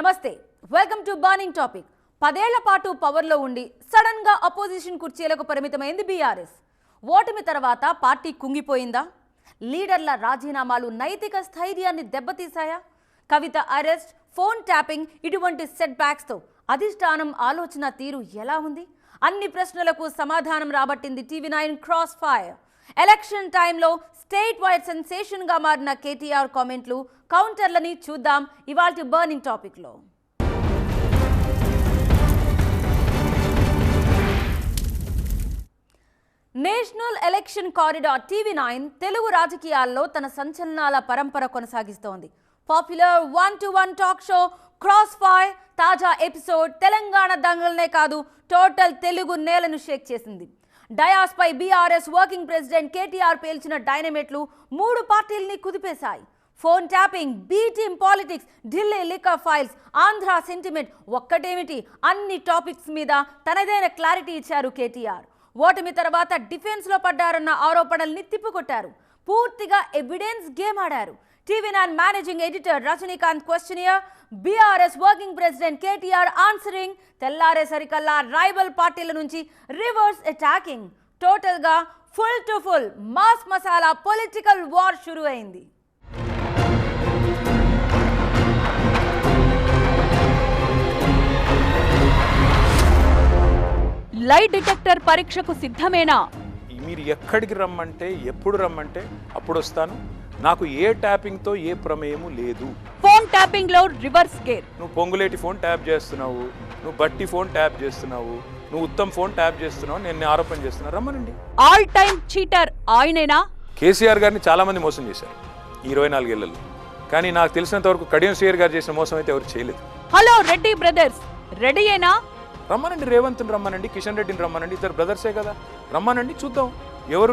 నమస్తే welcome to burning topic పదేళ్ళ పాటు పవర్లో ఉండి సడన్గా అపోజిషన్ కుర్చీలకు పరిమితమైంది బీఆర్ఎస్ ఓటమి తర్వాత పార్టీ కుంగిపోయిందా? లీడర్ల రాజీనామాలు నైతిక స్థైర్యాన్ని దెబ్బతీశాయా? కవిత అరెస్ట్ ఫోన్ ట్యాపింగ్ ఇటువంటి సెట్ బ్యాక్స్తో అధిష్టానం ఆలోచన తీరు ఎలా ఉంది? అన్ని ప్రశ్నలకు సమాధానం రాబట్టింది TV nine cross fire election టైంలో స్టేట్ వైడ్ సెన్సేషన్గా మారిన కేటీఆర్ కామెంట్లు కౌంటర్లని చూద్దాం ఇవాళ బర్నింగ్ టాపిక్లో. National election corridor TV nine Telugu రాజకీయాల్లో తన సంచలనాల పరంపర కొనసాగిస్తోంది. Popular one to one talk show crossfire తాజా ఎపిసోడ్ తెలంగాణ దంగల్నే కాదు టోటల్ తెలుగు నేలను షేక్ చేసింది. డయాస్పై బీఆర్ఎస్ వర్కింగ్ ప్రెసిడెంట్ కేటీఆర్ పేల్చిన డైనమేట్లు మూడు పార్టీల్ని కుదిపేశాయి. Phone tapping B team politics Delhi liquor files Andhra sentiment ఒక్కటేమిటి? అన్ని టాపిక్స్ మీద తనదైన క్లారిటీ ఇచ్చారు కేటీఆర్. ఓటమి తర్వాత డిఫెన్స్లో పడ్డారన్న ఆరోపణల్ని తిప్పికొట్టారు. పూర్తిగా ఎవిడెన్స్ గేమ్ ఆడారు. TV nine managing editor Rajinikanth questioner BRS working president KTR answering తెల్లారేసరికల్లా rival పార్టీల నుంచి రివర్స్ అటాకింగ్. టోటల్గా full to full mass masala political war షురు అయింది లై డిటెక్టర్ పరీక్షకు సిద్ధమేనా? మీరు ఎక్కడికి రమ్మంటే ఎప్పుడు రమ్మంటే అప్పుడు వస్తాను. నాకు ఏ ట్యాపింగ్తో ఏ ప్రమేయము లేదు. ఫోన్ ట్యాపింగ్లో రివర్స్ గేర్ నువ్వు పొంగులేటి ఫోన్ ట్యాప్ చేస్తున్నావు నువ్వు బట్టి ఫోన్ ట్యాప్ చేస్తున్నావు నువ్వు ఉత్తమ్ ఫోన్ ట్యాప్ చేస్తున్నావు నేను ఆరోపణ చేస్తున్నా. రమ్మనండి. ఆల్ టైమ్ చీటర్ ఆయనేనా? కేసీఆర్ గారిని చాలామంది మోసం చేశారు ఈ ఇరవై నాలుగేళ్ళలో. కానీ నాకు తెలిసినంత వరకు కడియం శ్రీయర్ గారు చేసిన మోసం అయితే ఎవరు చేయలేదు. హలో రెడ్డి బ్రదర్స్ రెడీయేనా రమ్మనండి రేవంత్ని రమ్మనండి కిషన్ రెడ్డిని రమ్మనండి ఇద్దరు బ్రదర్సే కదా. రమ్మనండి చూద్దాం. ఎవరు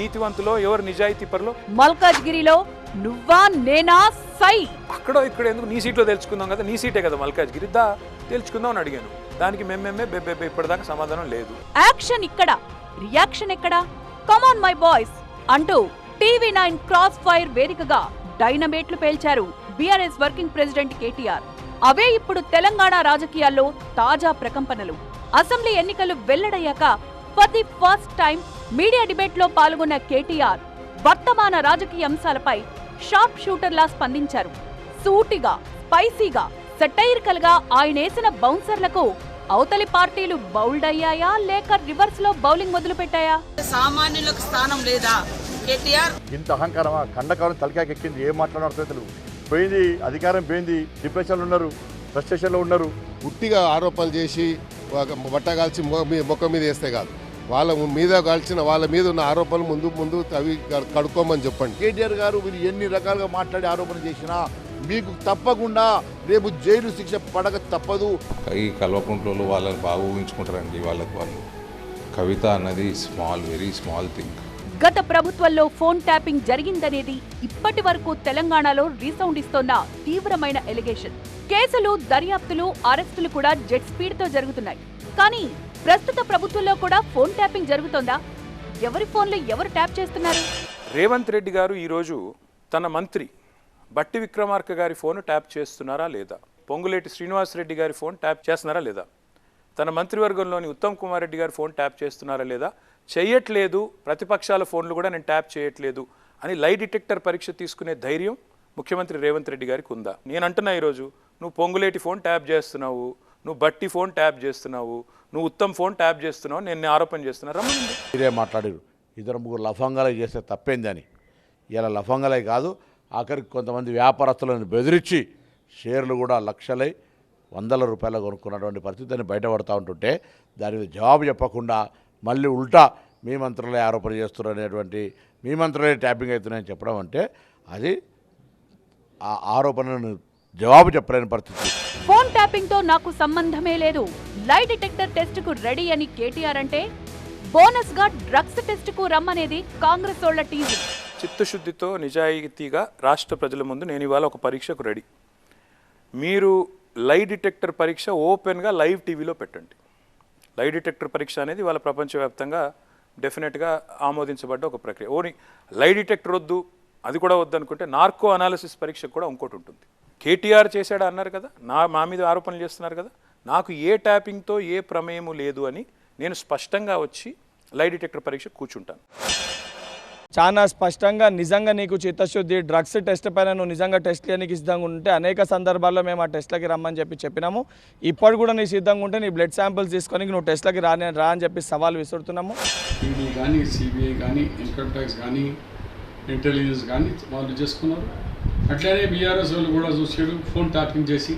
నీతివంతులో ఎవరు నిజాయితీ పరులో మల్కాజ్గిరిలో నువ్వా నేనా సై? అక్కడో ఇక్కడ ఎందుకు నీ సీట్లో తెలుసుకుందాం కదా నీ సీటే కదా మల్కాజ్గిరి. దా తెలుసుకుందాం అని అడిగాను. దానికి మేమేమే బెబ్బెబ్బే ఇప్పటిదాకా సమాధానం లేదు. యాక్షన్ ఇక్కడ. రియాక్షన్ ఎక్కడ? కమాన్ మై బాయ్స్ అంటూ టీవీ నైన్ క్రాస్ ఫైర్ వేదికగా డైనమేట్లు పేల్చారు బీఆర్ఎస్ వర్కింగ్ ప్రెసిడెంట్ కేటీఆర్. అవే ఇప్పుడు తెలంగాణ రాజకీయాల్లో తాజా ప్రకంపనలు. అసెంబ్లీ ఎన్నికలు వెల్లడయ్యాక for the first time media డిబేట్లో పాల్గొన్న కేటీఆర్ వర్తమాన రాజకీయ అంశాలపై షార్ప్ షూటర్లా స్పందించారు. సూటిగా స్పైసీగా సెటైరికల్గా ఆయనేసిన బౌన్సర్లకు అవతలి పార్టీలు బౌల్డ్ అయ్యాయా? లేక రివర్స్లో బౌలింగ్ మొదలు పెట్టాయా? సామాన్యులకు స్థానం లేదా? కేటీఆర్? ఇంత అహంకారమా? కండకాలం తలకాయకి ఎక్కింది ఏం మాట్లాడారు తెలుగు పోయింది అధికారం పోయింది డిప్రెషన్లో ఉన్నారు ఫ్రస్ట్రేషన్లో ఉన్నారు. ఉట్టిగా ఆరోపణలు చేసి ఒక బట్ట కాల్చి మొ- మీ ముఖం మీద వేస్తే కాదు. వాళ్ళ మీద కాల్చిన వాళ్ళ మీద ఉన్న ఆరోపణలు ముందు ముందు అవి కడుక్కోమని చెప్పండి. కేటీఆర్ గారు మీరు ఎన్ని రకాలుగా మాట్లాడి ఆరోపణ చేసినా మీకు తప్పకుండా రేపు జైలు శిక్ష పడక తప్పదు. ఈ కల్వకుంట్లలో వాళ్ళని బాగా ఊహించుకుంటారండి వాళ్ళకి వాళ్ళు. కవిత అన్నది స్మాల్ వెరీ స్మాల్ థింగ్ గత ప్రభుత్వంలో ఫోన్ ట్యాపింగ్ జరిగిందనేది ఇప్పటి వరకు తెలంగాణలో రీసౌండ్ ఇస్తోన్న తీవ్రమైన ఎలిగేషన్. కేసులు దర్యాప్తులు అరెస్టులు కూడా జెట్ స్పీడ్తో జరుగుతున్నాయి. కానీ ప్రస్తుత ప్రభుత్వంలో కూడా ఫోన్ ట్యాపింగ్ జరుగుతోందా? ఎవరి ఫోన్లు ఎవరు ట్యాప్ చేస్తున్నారు? రేవంత్ రెడ్డి గారు ఈరోజు తన మంత్రి బట్టి విక్రమార్క గారి ఫోన్ ట్యాప్ చేస్తున్నారా లేదా? పొంగులేటి శ్రీనివాస్ రెడ్డి గారి ఫోన్ ట్యాప్ చేస్తున్నారా లేదా? తన మంత్రివర్గంలోని ఉత్తమ్ కుమార్ రెడ్డి గారి ఫోన్ ట్యాప్ చేస్తున్నారా లేదా? చేయట్లేదు ప్రతిపక్షాల ఫోన్లు కూడా నేను ట్యాప్ చేయట్లేదు అని లై డిటెక్టర్ పరీక్ష తీసుకునే ధైర్యం ముఖ్యమంత్రి రేవంత్ రెడ్డి గారికి ఉందా? నేను అంటున్నా ఈరోజు నువ్వు పొంగులేటి ఫోన్ ట్యాప్ చేస్తున్నావు నువ్వు బట్టి ఫోన్ ట్యాప్ చేస్తున్నావు నువ్వు ఉత్తమ్ ఫోన్ ట్యాప్ చేస్తున్నావు నేను ఆరోపణ చేస్తున్నా. రమ్మనండి మీరే మాట్లాడారు. ఇద్దరు ముగ్గురు లఫంగాలే చేస్తే తప్పేందని. ఇలా లఫంగాలే కాదు ఆఖరికి కొంతమంది వ్యాపారస్తులను బెదిరించి షేర్లు కూడా లక్షలై వందల రూపాయలు కొనుక్కున్నటువంటి పరిస్థితిని బయటపడతా ఉంటుంటే దాని మీద జవాబు చెప్పకుండా మళ్ళీ ఉల్టా మీ మంత్రులే ఆరోపణ చేస్తున్నారు అనేటువంటి మీ మంత్రులే ట్యాపింగ్ అవుతున్నాయని చెప్పడం అంటే అది ఆ ఆరోపణను జవాబు చెప్పలేని పరిస్థితి. ఫోన్ ట్యాపింగ్తో నాకు సంబంధమే లేదు. లై డిటెక్టర్ టెస్ట్కు రెడీ అని కేటీఆర్ అంటే బోనస్గా డ్రగ్స్ టెస్ట్కు రమ్మనేది కాంగ్రెస్ వాళ్ళ టీజీ. చిత్తశుద్ధితో నిజాయితీగా రాష్ట్ర ప్రజల ముందు నేను ఇవాళ ఒక పరీక్షకు రెడీ. మీరు లై డిటెక్టర్ పరీక్ష ఓపెన్గా లైవ్ టీవీలో పెట్టండి. లై డిటెక్టర్ పరీక్ష అనేది వాళ్ళ ప్రపంచవ్యాప్తంగా డెఫినెట్గా ఆమోదించబడ్డ ఒక ప్రక్రియ. ఓని లై డిటెక్టర్ వద్దు అది కూడా వద్దు అనుకుంటే నార్కో అనాలిసిస్ పరీక్ష కూడా ఇంకోటి ఉంటుంది. కేటీఆర్ చేశాడా అన్నారు కదా? నా మా మీద ఆరోపణలు చేస్తున్నారు కదా? నాకు ఏ ట్యాపింగ్తో ఏ ప్రమేయము లేదు అని నేను స్పష్టంగా వచ్చి లై డిటెక్టర్ పరీక్ష కూర్చుంటాను. చాలా స్పష్టంగా నిజంగా నీకు చిత్తశుద్ధి డ్రగ్స్ టెస్ట్ పైన నువ్వు నిజంగా టెస్ట్ చేయడానికి సిద్ధంగా ఉంటే అనేక సందర్భాల్లో మేము ఆ టెస్ట్లకి రమ్మని చెప్పి చెప్పినాము. ఇప్పుడు కూడా నీ సిద్ధంగా ఉంటే నీ బ్లడ్ శాంపిల్స్ తీసుకొని నువ్వు టెస్ట్లకి రాని రా అని చెప్పి సవాల్ విసురుతున్నాము. ఈడీ కానీ సిబిఐ కానీ ఇన్కమ్ ట్యాక్స్ కానీ ఇంటెలిజెన్స్ కానీ వాళ్ళు చేసుకున్నారు. అట్లనే బీఆర్ఎస్ వాళ్ళు కూడా చూసారు ఫోన్ టాపింగ్ చేసి.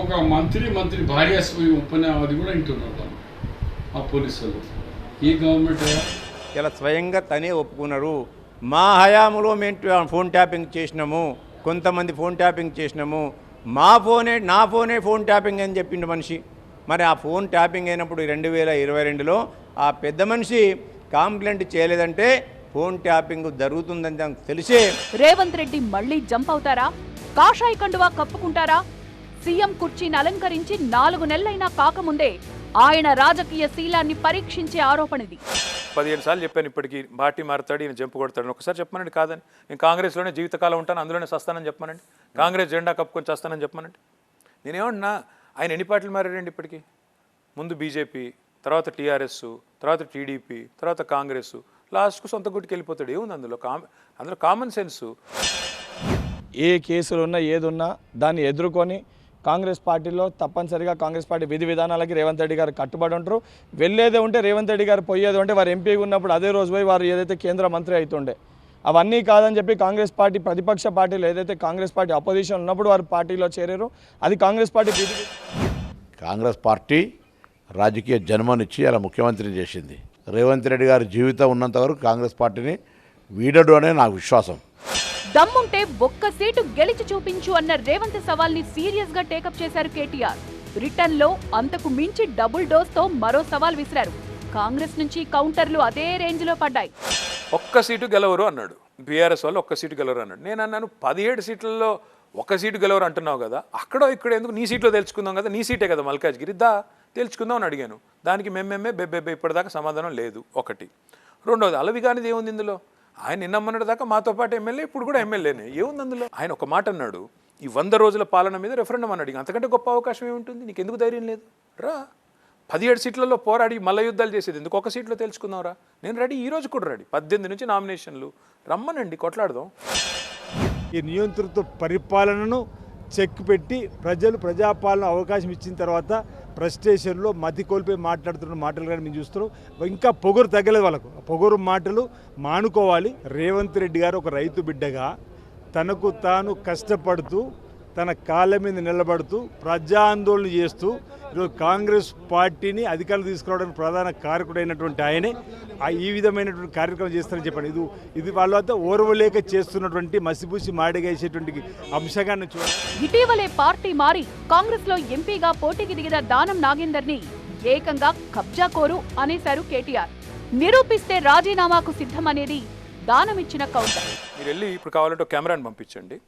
ఒక మంత్రి మంత్రి భార్య ఒప్పనే అది కూడా వింటున్నారు ఆ పోలీసు వాళ్ళు. ఈ గవర్నమెంట్ ఇలా స్వయంగా తనే ఒప్పుకున్నారు. మా హయాంలో మేము ఫోన్ ట్యాపింగ్ చేసినాము కొంతమంది ఫోన్ ట్యాపింగ్ చేసినాము. మా ఫోనే నా ఫోనే ఫోన్ ట్యాపింగ్ అని చెప్పిండు మనిషి. మరి ఆ ఫోన్ ట్యాపింగ్ అయినప్పుడు రెండు వేల ఇరవై రెండులో ఆ పెద్ద మనిషి కంప్లైంట్ చేయలేదంటే ఫోన్ ట్యాపింగ్ జరుగుతుందని దానికి తెలిసే రేవంత్ రెడ్డి మళ్ళీ జంప్ అవుతారా? కాషాయ కండువా కప్పుకుంటారా? సీఎం కుర్చీని అలంకరించి నాలుగు నెలలైనా కాకముందే ఆయన రాజకీయ శీలాన్ని పరీక్షించే ఆరోపణది. పదిహేను సార్లు చెప్పాను ఇప్పటికీ పార్టీ మారుతాడు ఈయన జంపు కొడతాడు ఒకసారి చెప్పమనండి కాదని. నేను కాంగ్రెస్లోనే జీవితకాలం ఉంటాను అందులోనే సస్తానని చెప్పమనండి. కాంగ్రెస్ జెండా కప్పుకొని చేస్తానని చెప్పమనండి. నేనేమన్నా ఆయన ఎన్ని పార్టీలు మారాడండి ఇప్పటికీ? ముందు బీజేపీ తర్వాత టీఆర్ఎస్ తర్వాత టీడీపీ తర్వాత కాంగ్రెస్ లాస్ట్కు సొంత గుట్టుకు వెళ్ళిపోతాడు. ఏముంది అందులో? కామ అందులో కామన్ సెన్స్. ఏ కేసులు ఉన్నా ఏది ఉన్నా దాన్ని ఎదుర్కొని కాంగ్రెస్ పార్టీలో తప్పనిసరిగా కాంగ్రెస్ పార్టీ విధి విధానాలకి రేవంత్ రెడ్డి గారు కట్టుబడి ఉంటారు. వెళ్ళేదే ఉంటే రేవంత్ రెడ్డి గారు పోయేది ఉంటే వారు ఎంపీగా ఉన్నప్పుడు అదే రోజు పోయి వారు ఏదైతే కేంద్ర మంత్రి అవుతుండే అవన్నీ కాదని చెప్పి కాంగ్రెస్ పార్టీ ప్రతిపక్ష పార్టీలు ఏదైతే కాంగ్రెస్ పార్టీ అపోజిషన్ ఉన్నప్పుడు వారు పార్టీలో చేరారు. అది కాంగ్రెస్ పార్టీ విధి కాంగ్రెస్ పార్టీ రాజకీయ జన్మనిచ్చి అలా ముఖ్యమంత్రిని చేసింది. రేవంత్ రెడ్డి గారి జీవితం ఉన్నంత వరకు కాంగ్రెస్ పార్టీని వీడడు అనే నాకు విశ్వాసం. దమ్ముంటే ఒక్క సీటు గెలిచి చూపించు అన్న రేవంత్ సవాల్ని సీరియస్గా టేకప్ చేశారు కేటీఆర్. రిటర్న్లో అంతకు మించి డబుల్ డోస్తో మరో సవాల్ విసిరారు. కాంగ్రెస్ నుంచి కౌంటర్లు అదే రేంజ్లో పడ్డాయి. ఒక్క సీటు గెలవరు అన్నాడు. బీఆర్ఎస్ వాళ్ళు ఒక్క సీటు గెలవరు అన్నాడు. నేను అన్నాను పదిహేడు సీట్లలో ఒక సీటు గెలవరు అంటున్నావు కదా అక్కడో ఇక్కడ ఎందుకు నీ సీట్లో తెలుసుకుందాం కదా నీ సీటే కదా మల్కాజ్గిరి. దా తెలుసుకుందాం అని అడిగాను. దానికి మేమేమే బెబ్బెబ్బే ఇప్పటిదాకా సమాధానం లేదు. ఒకటి. రెండోది అలవి కానిది ఏముంది ఇందులో? ఆయన నిన్నమ్మన్నటి దాకా మాతో పాటు ఎమ్మెల్యే ఇప్పుడు కూడా ఎమ్మెల్యేనే. ఏముంది అందులో? ఆయన ఒక మాట అన్నాడు ఈ వంద రోజుల పాలన మీద రెఫరెండం అని అడిగి అంతకంటే గొప్ప అవకాశం ఏముంటుంది? నీకు ఎందుకు ధైర్యం లేదు? రా. పదిహేడు సీట్లలో పోరాడి మల్ల యుద్ధాలు చేసేది ఎందుకు? ఒక సీట్లో తెలుసుకుందాంరా నేను రెడీ ఈ రోజు కూడా రెడీ. పద్దెనిమిది నుంచి నామినేషన్లు. రమ్మనండి కొట్లాడదాం. ఈ నియంత్రిత పరిపాలనను చెక్ పెట్టి ప్రజలు ప్రజాపాలన అవకాశం ఇచ్చిన తర్వాత ఫ్రస్ట్రేషన్లో మతి కోల్పోయి మాట్లాడుతున్న మాటలు కానీ మేము చూస్తున్నాం. ఇంకా పొగరు తగ్గలేదు వాళ్ళకు. పొగరు మాటలు మానుకోవాలి. రేవంత్ రెడ్డి గారు ఒక రైతు బిడ్డగా తనకు తాను కష్టపడుతూ తన కాళ్ళ మీద నిలబడుతూ ప్రజాందోళన చేస్తూ ఈరోజు కాంగ్రెస్ పార్టీని అధికారులు తీసుకురావడానికి ప్రధాన కారకుడైనటువంటి ఆయనే ఈ విధమైనటువంటి కార్యక్రమం చేస్తారని చెప్పండి. ఇది ఇది వాళ్ళతో ఓర్వలేక చేస్తున్నటువంటి మసిపూసి మాడిగేసేటువంటి అంశంగా నేను చూడాలి ఇటీవలే పార్టీ మారి కాంగ్రెస్లో ఎంపీగా పోటీకి దిగిన దానం నాగేందర్ని ఏకంగా కబ్జా కోరు అనేశారు కేటీఆర్. నిరూపిస్తే రాజీనామాకు సిద్ధమనేది దానమిచ్చిన కౌంటర్. మీరు వెళ్ళి ఇప్పుడు కావాలంటే కెమెరాని పంపించండి.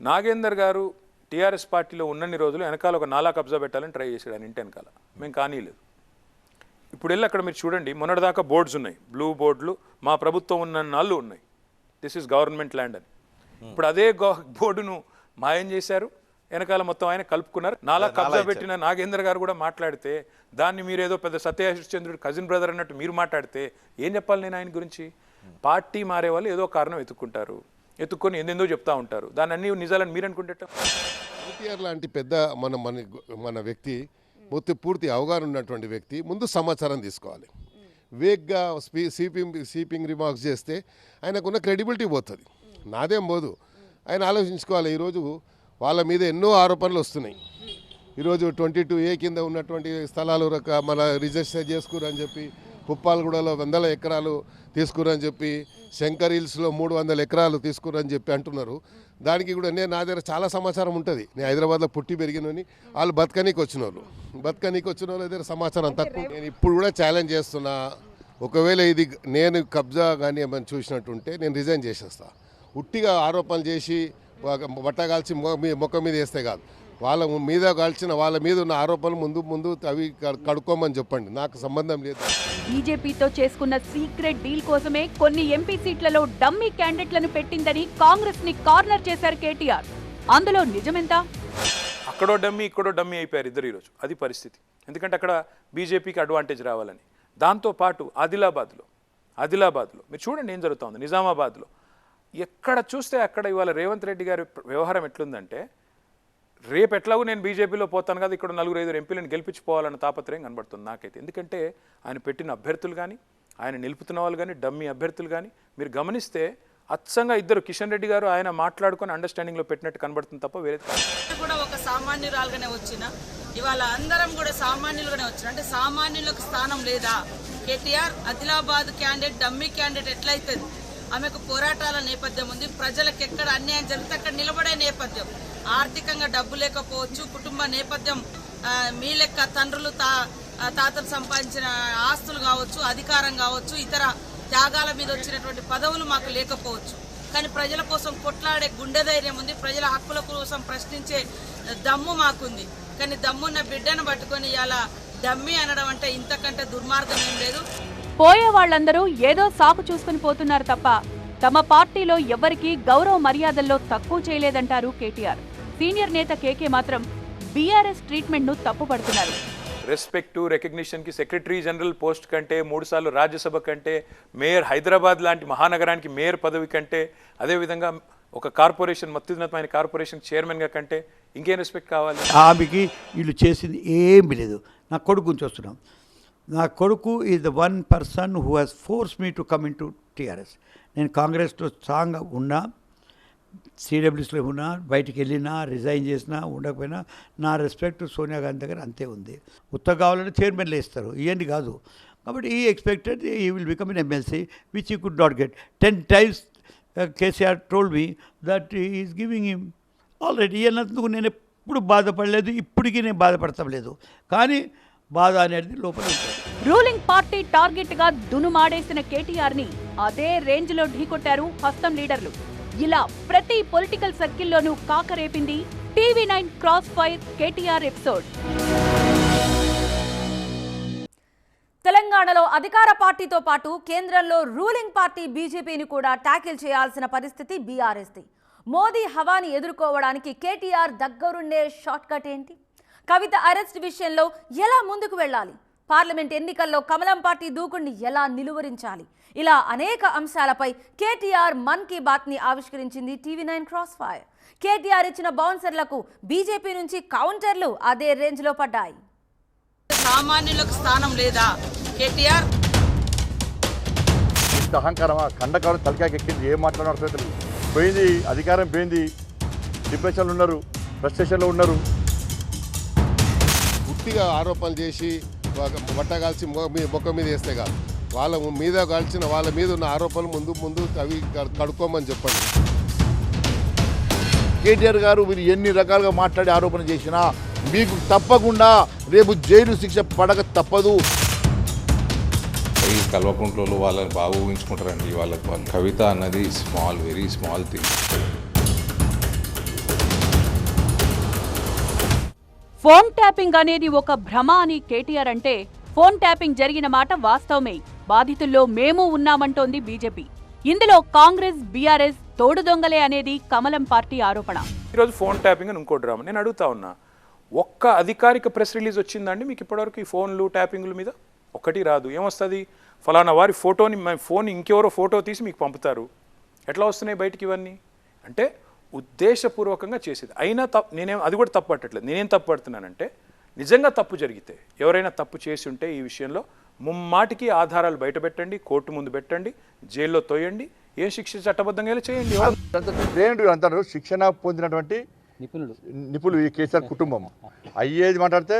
నాగేందర్ గారు టీఆర్ఎస్ పార్టీలో ఉన్నన్ని రోజులు వెనకాల ఒక నాలా కబ్జా పెట్టాలని ట్రై చేశాడు ఆయన ఇంటి వెనకాల. మేము కానీలేదు. ఇప్పుడు వెళ్ళి అక్కడ మీరు చూడండి మొన్నటిదాకా బోర్డ్స్ ఉన్నాయి. బ్లూ బోర్డులు మా ప్రభుత్వం ఉన్న నాళ్ళు ఉన్నాయి. దిస్ ఇస్ గవర్నమెంట్ ల్యాండ్ అని. ఇప్పుడు అదే బోర్డును మాయం చేశారు. వెనకాల మొత్తం ఆయన కలుపుకున్నారు. నాలా కబ్జా పెట్టిన నాగేంద్ర గారు కూడా మాట్లాడితే దాన్ని మీరు ఏదో పెద్ద సత్యహరిశ్చంద్రుడు కజిన్ బ్రదర్ అన్నట్టు మీరు మాట్లాడితే ఏం చెప్పాలి నేను ఆయన గురించి? పార్టీ మారే వాళ్ళు ఏదో కారణం ఎత్తుక్కుంటారు ఎత్తుక్కొని ఎందెందో చెప్తా ఉంటారు. దాన్ని అన్ని నిజాలని మీరు అనుకుంటే కేటీఆర్ లాంటి పెద్ద మన మన మన వ్యక్తి పూర్తి పూర్తి అవగాహన ఉన్నటువంటి వ్యక్తి ముందు సమాచారం తీసుకోవాలి. వేగ్గా స్పీ సీపింగ్ సీపింగ్ రిమార్క్స్ చేస్తే ఆయనకున్న క్రెడిబిలిటీ పోతుంది. నాదేం పోదు. ఆయన ఆలోచించుకోవాలి ఈరోజు వాళ్ళ మీద ఎన్నో ఆరోపణలు వస్తున్నాయి. ఈరోజు ట్వంటీ టూ ఏ కింద ఉన్నటువంటి స్థలాలు రక మన రిజిస్టర్ చేసుకురని చెప్పి కుప్పాలగూడలో వందల ఎకరాలు తీసుకురని చెప్పి శంకర్ హిల్స్లో మూడు వందల ఎకరాలు తీసుకురని చెప్పి అంటున్నారు. దానికి కూడా నేను నా దగ్గర చాలా సమాచారం ఉంటుంది. నేను హైదరాబాద్లో పుట్టి పెరిగినని వాళ్ళు బతకనీకి వచ్చిన వాళ్ళు బతకనీకి వచ్చిన వాళ్ళ దగ్గర సమాచారం తక్కువ. నేను ఇప్పుడు కూడా ఛాలెంజ్ చేస్తున్నా. ఒకవేళ ఇది నేను కబ్జా కానీ ఏమైనా చూసినట్టుంటే నేను రిజైన్ చేసేస్తా. ఉట్టిగా ఆరోపణలు చేసి బట్ట కాల్చి మొ- ముఖం మీద వేస్తే కాదు. వాళ్ళ మీద కాల్చిన వాళ్ళ మీద ఉన్న ఆరోపణలు ముందు ముందు అవి కడుక్కోమని చెప్పండి. నాకు సంబంధం లేదు. బీజేపీతో చేసుకున్న సీక్రెట్ డీల్ కోసమే కొన్ని ఎంపీ సీట్లలో డమ్మీ క్యాండిడేట్లను పెట్టిందని కాంగ్రెస్ని కార్నర్ చేశారు కేటీఆర్. అందులో నిజమెంత? అక్కడో డమ్మీ ఇక్కడో డమ్మీ అయిపోయారు ఇద్దరు ఈరోజు. అది పరిస్థితి. ఎందుకంటే అక్కడ బీజేపీకి అడ్వాంటేజ్ రావాలని. దాంతోపాటు ఆదిలాబాద్లో ఆదిలాబాద్లో మీరు చూడండి ఏం జరుగుతోంది నిజామాబాద్లో. ఎక్కడ చూస్తే అక్కడ ఇవాళ రేవంత్ రెడ్డి గారి వ్యవహారం ఎట్లుందంటే రేపు ఎట్లాగూ నేను బీజేపీలో పోతాను కదా ఇక్కడ నలుగురు ఐదు ఎంపీలను గెలిపించుకోవాలన్న తాపత్రయం కనబడుతుంది నాకైతే. ఎందుకంటే ఆయన పెట్టిన అభ్యర్థులు కానీ ఆయన నిలుపుతున్న వాళ్ళు కానీ డమ్మీ అభ్యర్థులు కానీ మీరు గమనిస్తే అచ్చంగా ఇద్దరు కిషన్ రెడ్డి గారు ఆయన మాట్లాడుకొని అండర్స్టాండింగ్లో పెట్టినట్టు కనబడుతుంది తప్ప వేరే కూడా ఒక సామాన్యురాలుగానే వచ్చిన ఇవాళ అందరం కూడా సామాన్యులుగానే వచ్చిన అంటే సామాన్యులకు స్థానం లేదా? KTR Adilabad candidate dummy candidate ఎట్లయితుంది? ఆమెకు పోరాటాల నేపథ్యం ఉంది. ప్రజలకు ఎక్కడ అన్యాయం జరిగితే అక్కడ నిలబడే నేపథ్యం. ఆర్థికంగా డబ్బు లేకపోవచ్చు కుటుంబ నేపథ్యం మీ లెక్క తండ్రులు తా తాతలు సంపాదించిన ఆస్తులు కావచ్చు అధికారం కావచ్చు ఇతర త్యాగాల మీద వచ్చినటువంటి పదవులు మాకు లేకపోవచ్చు. కానీ ప్రజల కోసం కొట్లాడే గుండె ధైర్యం ఉంది. ప్రజల హక్కుల కోసం ప్రశ్నించే దమ్ము మాకుంది. కానీ దమ్మున్న బిడ్డను పట్టుకొని ఇలా డమ్మి అనడం అంటే ఇంతకంటే దుర్మార్గం ఏం లేదు. పోయే వాళ్ళందరూ ఏదో సాకు చూసుకుని పోతున్నారు తప్ప తమ పార్టీలో ఎవ్వరికీ గౌరవ మర్యాదల్లో తక్కువ చేయలేదంటారు కేటీఆర్. సీనియర్ నేత కేకే మాత్రం బీఆర్ఎస్ ట్రీట్మెంట్ను తప్పుపడుతున్నారు. రెస్పెక్ట్ రికగ్నిషన్కి సెక్రటరీ జనరల్ పోస్ట్ కంటే మూడుసార్లు రాజ్యసభ కంటే మేయర్ హైదరాబాద్ లాంటి మహానగరానికి మేయర్ పదవి కంటే అదేవిధంగా ఒక కార్పొరేషన్ అత్యున్నతమైన కార్పొరేషన్ చైర్మన్గా కంటే ఇంకేం రెస్పెక్ట్ కావాలి? ఆమెకి వీళ్ళు చేసింది ఏమీ లేదు. నా కొడుకు గురించి వస్తున్నాం. నా కొడుకు is the one person who has force me to come in to TRS నేను కాంగ్రెస్లో స్ట్రాంగ్ ఉన్నా సిడబ్ల్యూస్లో ఉన్నా బయటికి వెళ్ళినా రిజైన్ చేసినా ఉండకపోయినా నా రెస్పెక్ట్ సోనియా గాంధీ దగ్గర అంతే ఉంది. ఉత్తర కావాలంటే చైర్మన్లు వేస్తారు. ఇవన్నీ కాదు. కాబట్టి he expected he will become in MLC which he could not get ten times KCR told me that is giving him already అన్నందుకు నేను ఎప్పుడు బాధపడలేదు ఇప్పటికీ నేను బాధపడతాం లేదు. కానీ బాధ అనేది లోపల ఉంటుంది. రూలింగ్ పార్టీ టార్గెట్గా దునుమాడేసిన కేటీఆర్ని అదే రేంజ్లో ఢీకొట్టారు హస్తం లీడర్లు. ఇలా ప్రతి పొలిటికల్ సర్కిల్లోనూ కాకరేపింది TV nine crossfire KTR episode. తెలంగాణలో అధికార పార్టీతో పాటు కేంద్రంలో రూలింగ్ పార్టీ బీజేపీని కూడా ట్యాకిల్ చేయాల్సిన పరిస్థితి బీఆర్ఎస్ది. మోదీ హవాని ఎదుర్కోవడానికి కేటీఆర్ దగ్గరుండే షార్ట్ కట్ ఏంటి? కవిత అరెస్ట్ విషయంలో ఎలా ముందుకు వెళ్ళాలి? పార్లమెంట్ ఎన్నికల్లో కమలం పార్టీ దూకుడిని ఎలా నిలువరించాలి? ఇలా అనేక అంశాలపై కేటీఆర్ మన్ కీ బాత్ని ఆవిష్కరించింది TV nine cross fire. KTR ఇచ్చిన బౌన్సర్లకు బీజేపీ నుంచి కౌంటర్లు అదే రేంజ్లో పడ్డాయి. సామాన్యులకు స్థానం లేదా? కేటీఆర్? ఇంత అహంకారమా? ఖండకారం తలకాయకి ఎక్కింది ఏం మాట్లాడినారు తెలియదు పోయింది అధికారం పోయింది. డిప్రెషన్లు ఉన్నారు ఫ్రస్ట్రేషన్లో ఉన్నారు. గుట్టిగా ఆరోపణలు చేసి బట్ట కాల్చి మొ- మీ ముఖం మీద వేస్తే కాదు. వాళ్ళ మీద కాల్చిన వాళ్ళ మీద ఉన్న ఆరోపణలు ముందు ముందు అవి కడు- కడుక్కోమని చెప్పండి. కేటీఆర్ గారు మీరు ఎన్ని రకాలుగా మాట్లాడి ఆరోపణ చేసినా మీకు తప్పకుండా రేపు జైలు శిక్ష పడక తప్పదు. ఈ కల్వకుంట్లలో వాళ్ళని బాగా ఊహించుకుంటారండి. వాళ్ళకి వాళ్ళు కవిత అన్నది small very small thing phone tapping అనేది ఒక భ్రమ అని కేటీఆర్ అంటే ఫోన్ ట్యాపింగ్ జరిగిన మాట వాస్తవమే. బాధితుల్లో మేము ఉన్నామంటోంది బీజేపీ. ఇందులో కాంగ్రెస్ బీఆర్ఎస్ తోడు దొంగలే అనేది కమలం పార్టీ ఆరోపణ. ఈరోజు ఫోన్ ట్యాపింగ్ అని ఇంకో డ్రామా నేను అడుగుతా ఉన్నా. ఒక్క అధికారిక ప్రెస్ రిలీజ్ వచ్చిందండి మీకు ఇప్పటివరకు ఈ ఫోన్లు ట్యాపింగ్ల మీద? ఒకటి రాదు. ఏమొస్తుంది? ఫలానా వారి ఫోటోని ఫోన్ ఇంకెవరో ఫోటో తీసి మీకు పంపుతారు. ఎట్లా వస్తున్నాయి బయటికి ఇవన్నీ? అంటే ఉద్దేశపూర్వకంగా చేసేది. అయినా తప్పు నేనేం అది కూడా తప్పు పట్టట్లేదు. నేనేం తప్పు పడుతున్నానంటే నిజంగా తప్పు జరిగితే ఎవరైనా తప్పు చేసి ఉంటే ఈ విషయంలో ముమ్మాటికి ఆధారాలు బయట పెట్టండి కోర్టు ముందు పెట్టండి జైల్లో తోయండి ఏ శిక్ష చట్టబద్ధంగా చేయండి. అంటారు శిక్షణ పొందినటువంటి నిపుణులు నిపుణులు ఈ కేసీఆర్ కుటుంబం. అయ్యేది మాట్లాడితే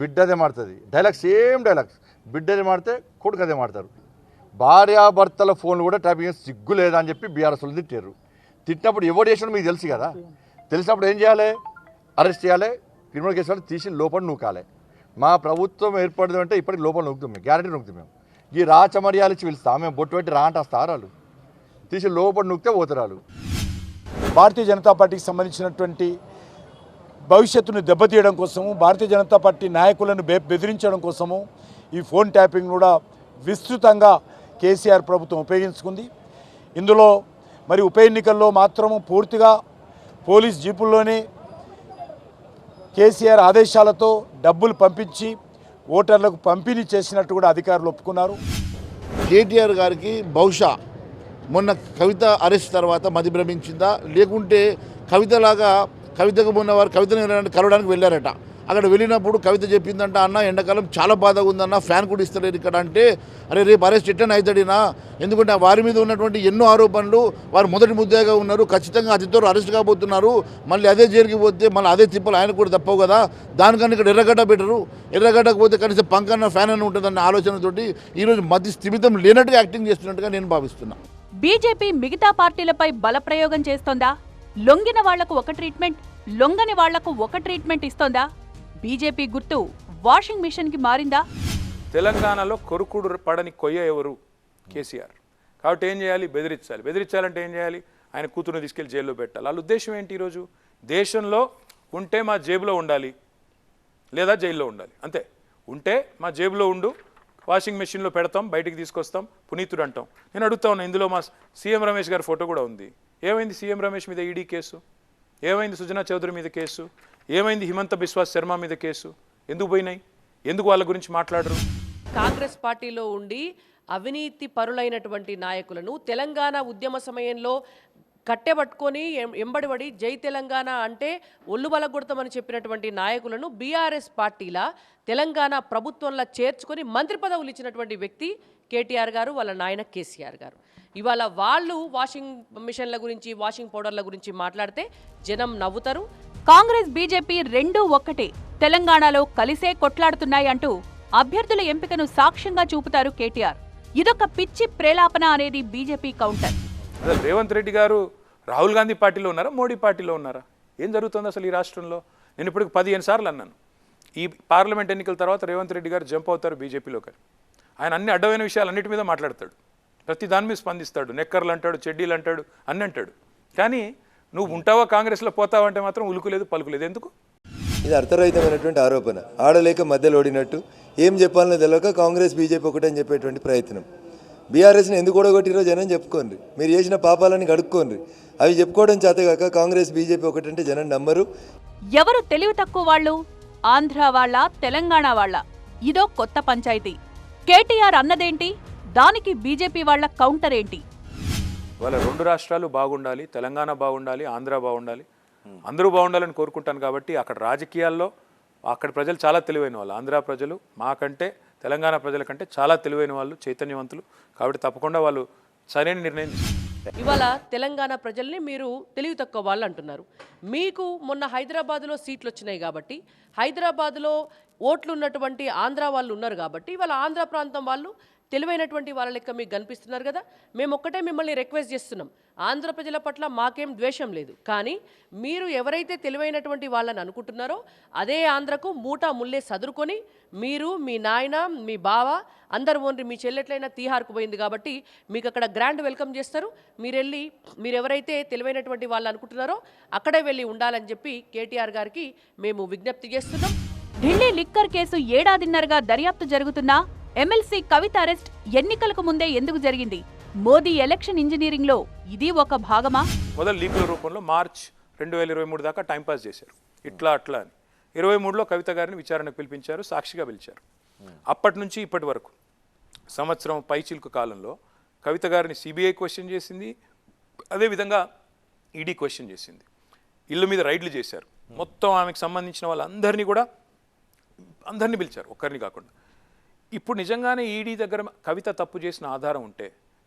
బిడ్డదే మాడుతుంది డైలాగ్ సేమ్ డైలాగ్స్. బిడ్డదే మాడితే కొడుకు అదే మాడతారు భార్యాభర్తల ఫోన్లు కూడా ట్యాపింగ్ సిగ్గు లేదా అని చెప్పి బీఆర్ఎస్ వాళ్ళు తిట్టారు. తిట్టినప్పుడు ఎవరు చేసినా మీకు తెలుసు కదా. తెలిసినప్పుడు ఏం చేయాలి? అరెస్ట్ చేయాలి. క్రిమినల్ కేసులు తీసి లోపల నూకాలి. మా ప్రభుత్వం ఏర్పడదు అంటే ఇప్పటికి లోపల నూకుతాం మేము. గ్యారంటీ నూకుతాం మేము. ఈ రాచమర్యాలు ఇచ్చి పిలుస్తాం. మేము బొట్టు పెట్టి రా అంటే స్థారాలు. తీసి లోపల నూకితే పోతారాలు. భారతీయ జనతా పార్టీకి సంబంధించినటువంటి భవిష్యత్తును దెబ్బతీయడం కోసము భారతీయ జనతా పార్టీ నాయకులను బె బెదిరించడం కోసము ఈ ఫోన్ ట్యాపింగ్ కూడా విస్తృతంగా కేసీఆర్ ప్రభుత్వం ఉపయోగించుకుంది. ఇందులో మరి ఉప ఎన్నికల్లో మాత్రము పూర్తిగా పోలీస్ జీపుల్లోనే కేసీఆర్ ఆదేశాలతో డబ్బులు పంపించి ఓటర్లకు పంపిణీ చేసినట్టు కూడా అధికారులు ఒప్పుకున్నారు. కేటీఆర్ గారికి బహుశా మొన్న కవిత అరెస్ట్ తర్వాత మతి భ్రమించిందా? లేకుంటే కవితలాగా కవితకు మొన్న వారు కవితను కలవడానికి వెళ్ళారట. అక్కడ వెళ్ళినప్పుడు కవిత చెప్పిందంట అన్న ఎండాకాలం చాలా బాధగా ఉందన్న ఫ్యాన్ కూడా ఇస్తలేరు ఇక్కడ అంటే అరే రేపు అరెస్ట్ ఎట్టని అవుతాడినా? ఎందుకంటే వారి మీద ఉన్నటువంటి ఎన్నో ఆరోపణలు వారు మొదటి ముద్దాగా ఉన్నారు ఖచ్చితంగా అతి త్వరలో అరెస్ట్ కాబోతున్నారు మళ్ళీ అదే జరిగిపోతే మళ్ళీ అదే తిప్పలు ఆయన కూడా తప్పవు కదా. దానికన్నా ఇక్కడ ఎర్రగడ్డ పెట్టరు ఎర్రగడ్డకు పోతే కనీసం పంకన్న ఫ్యాన్ అని ఉంటుందన్న ఆలోచనతోటి ఈరోజు మధ్య స్థిమితం లేనట్టుగా యాక్టింగ్ చేస్తున్నట్టుగా నేను భావిస్తున్నాను బీజేపీ మిగతా పార్టీలపై బలప్రయోగం చేస్తోందా? లొంగిన వాళ్ళకు ఒక ట్రీట్మెంట్ లొంగని వాళ్ళకు ఒక ట్రీట్మెంట్ ఇస్తోందా? బీజేపీ గుర్తు వాషింగ్ మిషన్కి మారిందా? తెలంగాణలో కొరుకుడు పడని కొయ్య ఎవరు? కేసీఆర్. కాబట్టి ఏం చేయాలి? బెదిరించాలి. బెదిరించాలంటే ఏం చేయాలి? ఆయన కూతురుని తీసుకెళ్ళి జైల్లో పెట్టాలి. వాళ్ళ ఉద్దేశం ఏంటి ఈరోజు? దేశంలో ఉంటే మా జేబులో ఉండాలి లేదా జైల్లో ఉండాలి. అంతే. ఉంటే మా జేబులో ఉండు వాషింగ్ మెషిన్లో పెడతాం బయటికి తీసుకొస్తాం పునీతుడు అంటాం. నేను అడుగుతా ఉన్నా ఇందులో మా సీఎం రమేష్ గారి ఫోటో కూడా ఉంది. ఏమైంది సీఎం రమేష్ మీద ఈడీ కేసు? ఏమైంది సుజనా చౌదరి మీద కేసు? ఏమైంది హిమంత బిశ్వాస్ శర్మ మీద కేసు? ఎందుకు పోయినాయి? ఎందుకు వాళ్ళ గురించి మాట్లాడరు? కాంగ్రెస్ పార్టీలో ఉండి అవినీతి పరులైనటువంటి నాయకులను తెలంగాణ ఉద్యమ సమయంలో కట్టెబట్టుకొని ఎం- ఎంబడిబడి జై తెలంగాణ అంటే ఒళ్ళు బలగొడతామని చెప్పినటువంటి నాయకులను బీఆర్ఎస్ పార్టీల తెలంగాణ ప్రభుత్వంలో చేర్చుకొని మంత్రి పదవులు ఇచ్చినటువంటి వ్యక్తి కేటీఆర్ గారు వాళ్ళ నాయన కేసీఆర్ గారు. ఇవాళ వాళ్ళు వాషింగ్ మిషన్ల గురించి వాషింగ్ పౌడర్ల గురించి మాట్లాడితే జనం నవ్వుతారు కాంగ్రెస్ బీజేపీ రెండూ ఒక్కటే. తెలంగాణలో కలిసే కొట్లాడుతున్నాయి అంటూ అభ్యర్థుల ఎంపికను సాక్ష్యంగా చూపుతారు కేటీఆర్. ఇదొక పిచ్చి ప్రేలాపన అనేది బీజేపీ కౌంటర్. రేవంత్ రెడ్డి గారు రాహుల్ గాంధీ పార్టీలో ఉన్నారా? మోడీ పార్టీలో ఉన్నారా? ఏం జరుగుతుంది అసలు ఈ రాష్ట్రంలో? నేను ఇప్పటికి పదిహేను సార్లు అన్నాను. ఈ పార్లమెంట్ ఎన్నికల తర్వాత రేవంత్ రెడ్డి గారు జంప్ అవుతారు బీజేపీలోకి ఆయన అన్ని అడ్డమైన విషయాలన్నిటి మీద మాట్లాడతాడు. ప్రతి దాని మీద స్పందిస్తాడు. నెక్కర్లు అంటాడు చెడ్డీలు అంటాడు అన్ని అంటాడు కానీ నువ్వు ఉంటావా కాంగ్రెస్లో పోతావంటే మాత్రం ఉలుకులేదు పలుకులేదు. ఎందుకు? ఇది అర్థరహితమైనటువంటి ఆరోపణ. ఆడలేక మధ్యలో ఓడినట్టు. ఏం చెప్పాలనో తెలియక కాంగ్రెస్ బీజేపీ ఒకటే అని చెప్పేటువంటి ప్రయత్నం. బీఆర్ఎస్ని ఎందుకు ఓడగొట్టిరో జనం చెప్పుకోండి మీరు చేసిన పాపాలని కడుక్కోండి అవి చెప్పుకోవడం చేతగాక కాంగ్రెస్ బీజేపీ ఒకటంటే జనం నమ్మరు. ఎవరు తెలివి తక్కువ వాళ్ళు? ఆంధ్ర వాళ్ళ తెలంగాణ వాళ్ళ? ఇదో కొత్త పంచాయతీ. కేటీఆర్ అన్నదేంటి? దానికి బీజేపీ వాళ్ళ కౌంటర్ ఏంటి? వాళ్ళ రెండు రాష్ట్రాలు బాగుండాలి తెలంగాణ బాగుండాలి ఆంధ్ర బాగుండాలి. అందరూ బాగుండాలని కోరుకుంటాను కాబట్టి అక్కడ రాజకీయాల్లో అక్కడ ప్రజలు చాలా తెలివైన వాళ్ళు. ఆంధ్ర ప్రజలు మాకంటే తెలంగాణ ప్రజల కంటే చాలా తెలివైన వాళ్ళు చైతన్యవంతులు. కాబట్టి తప్పకుండా వాళ్ళు సరైన నిర్ణయం ఇవాళ తెలంగాణ ప్రజల్ని మీరు తెలివి తక్కువ వాళ్ళు అంటున్నారు. మీకు మొన్న హైదరాబాద్లో సీట్లు వచ్చినాయి కాబట్టి హైదరాబాద్లో ఓట్లు ఉన్నటువంటి ఆంధ్ర వాళ్ళు ఉన్నారు కాబట్టి ఇవాళ ఆంధ్ర ప్రాంతం వాళ్ళు తెలివైనటువంటి వాళ్ళ లెక్క మీకు కనిపిస్తున్నారు కదా? మేము ఒక్కటే మిమ్మల్ని రిక్వెస్ట్ చేస్తున్నాం. ఆంధ్ర ప్రజల పట్ల మాకేం ద్వేషం లేదు. కానీ మీరు ఎవరైతే తెలివైనటువంటి వాళ్ళని అనుకుంటున్నారో అదే ఆంధ్రకు మూటా ముల్లే సదురుకొని మీరు మీ నాయన మీ బావ అందరు ఓన్రి మీ చెల్లెట్లైనా తీహార్కు పోయింది కాబట్టి మీకు అక్కడ గ్రాండ్ వెల్కమ్ చేస్తారు. మీరు వెళ్ళి మీరు ఎవరైతే తెలివైనటువంటి వాళ్ళు అనుకుంటున్నారో అక్కడే వెళ్ళి ఉండాలని చెప్పి కేటీఆర్ గారికి మేము విజ్ఞప్తి చేస్తున్నాం. ఢిల్లీ లిక్కర్ కేసు ఏడాదిన్నరగా దర్యాప్తు జరుగుతున్నా ఎమ్మెల్సీ కవిత అరెస్ట్ ఎన్నికలకు ముందే ఎందుకు జరిగింది? మోదీ ఎలక్షన్ ఇంజనీరింగ్లో ఇది ఒక భాగమా? మొదలు లీకుల రూపంలో మార్చ్ రెండు వేల ఇరవై మూడు దాకా టైంపాస్ చేశారు. ఇట్లా అట్లా అని. ఇరవై మూడులో కవిత గారిని విచారణకు పిలిపించారు సాక్షిగా పిలిచారు. అప్పటి నుంచి ఇప్పటి వరకు సంవత్సరం పైచిలుకు కాలంలో కవిత గారిని సిబిఐ క్వశ్చన్ చేసింది అదేవిధంగా ఈడీ క్వశ్చన్ చేసింది. ఇల్లు మీద రైడ్లు చేశారు. మొత్తం ఆమెకు సంబంధించిన వాళ్ళందరినీ కూడా అందరినీ పిలిచారు ఒక్కరిని కాకుండా. ఇప్పుడు నిజంగానే ఈడీ దగ్గర కవిత తప్పు చేసిన ఆధారం ఉంటే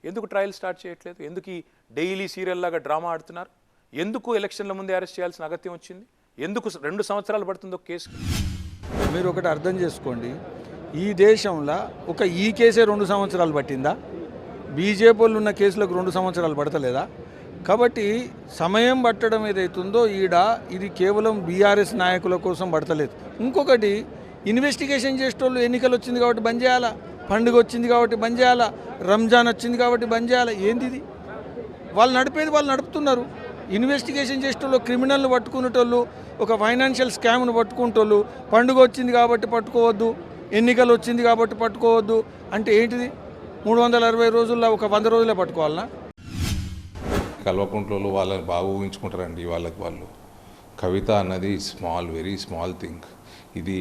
ఎందుకు ట్రయల్ స్టార్ట్ చేయట్లేదు? ఎందుకు ఈ డైలీ సీరియల్ లాగా డ్రామా ఆడుతున్నారు? ఎందుకు ఎలక్షన్ల ముందే అరెస్ట్ చేయాల్సిన అగత్యం వచ్చింది? ఎందుకు రెండు సంవత్సరాలు పడుతుందో కేసు? మీరు ఒకటి అర్థం చేసుకోండి. ఈ దేశంలో ఒక ఈ కేసే రెండు సంవత్సరాలు పట్టిందా? బీజేపీ వాళ్ళు ఉన్న కేసులకు రెండు సంవత్సరాలు పడతలేదా? కాబట్టి సమయం పట్టడం ఏదైతుందో ఈడ ఇది కేవలం బీఆర్ఎస్ నాయకుల కోసం పడతలేదు. ఇంకొకటి ఇన్వెస్టిగేషన్ చేసేటోళ్ళు ఎన్నికలు వచ్చింది కాబట్టి బంద్ చేయాలా? పండుగ వచ్చింది కాబట్టి బంద్ చేయాలా? రంజాన్ వచ్చింది కాబట్టి బంద్ చేయాలా? ఏంది ఇది వాళ్ళు నడిపేది వాళ్ళు నడుపుతున్నారు. ఇన్వెస్టిగేషన్ చేసేటోళ్ళు క్రిమినల్ని పట్టుకునేటోళ్ళు ఒక ఫైనాన్షియల్ స్కామ్ను పట్టుకుంటోళ్ళు పండుగ వచ్చింది కాబట్టి పట్టుకోవద్దు ఎన్నికలు వచ్చింది కాబట్టి పట్టుకోవద్దు అంటే ఏంటిది? మూడు వందల అరవై రోజుల్లో ఒక వంద రోజులే పట్టుకోవాలనా? కల్వకుంట్లలో వాళ్ళని బాగా ఊహించుకుంటారండి వాళ్ళకి వాళ్ళు. కవిత అన్నది స్మాల్ వెరీ స్మాల్ థింగ్. ఇది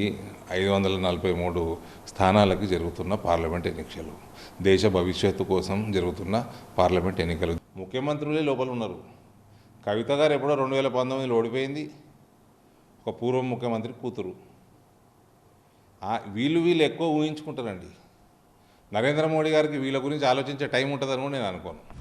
ఐదు వందల నలభై మూడు స్థానాలకి జరుగుతున్న పార్లమెంట్ ఎన్నికలు. దేశ భవిష్యత్తు కోసం జరుగుతున్న పార్లమెంట్ ఎన్నికలు. ముఖ్యమంత్రులే లోపల ఉన్నారు. కవిత గారు ఎప్పుడో రెండు వేల పంతొమ్మిదిలో ఓడిపోయింది. ఒక పూర్వ ముఖ్యమంత్రి కూతురు. వీళ్ళు వీళ్ళు ఎక్కువ ఊహించుకుంటారండి. నరేంద్ర మోడీ గారికి వీళ్ళ గురించి ఆలోచించే టైం ఉంటుందని నేను అనుకోను.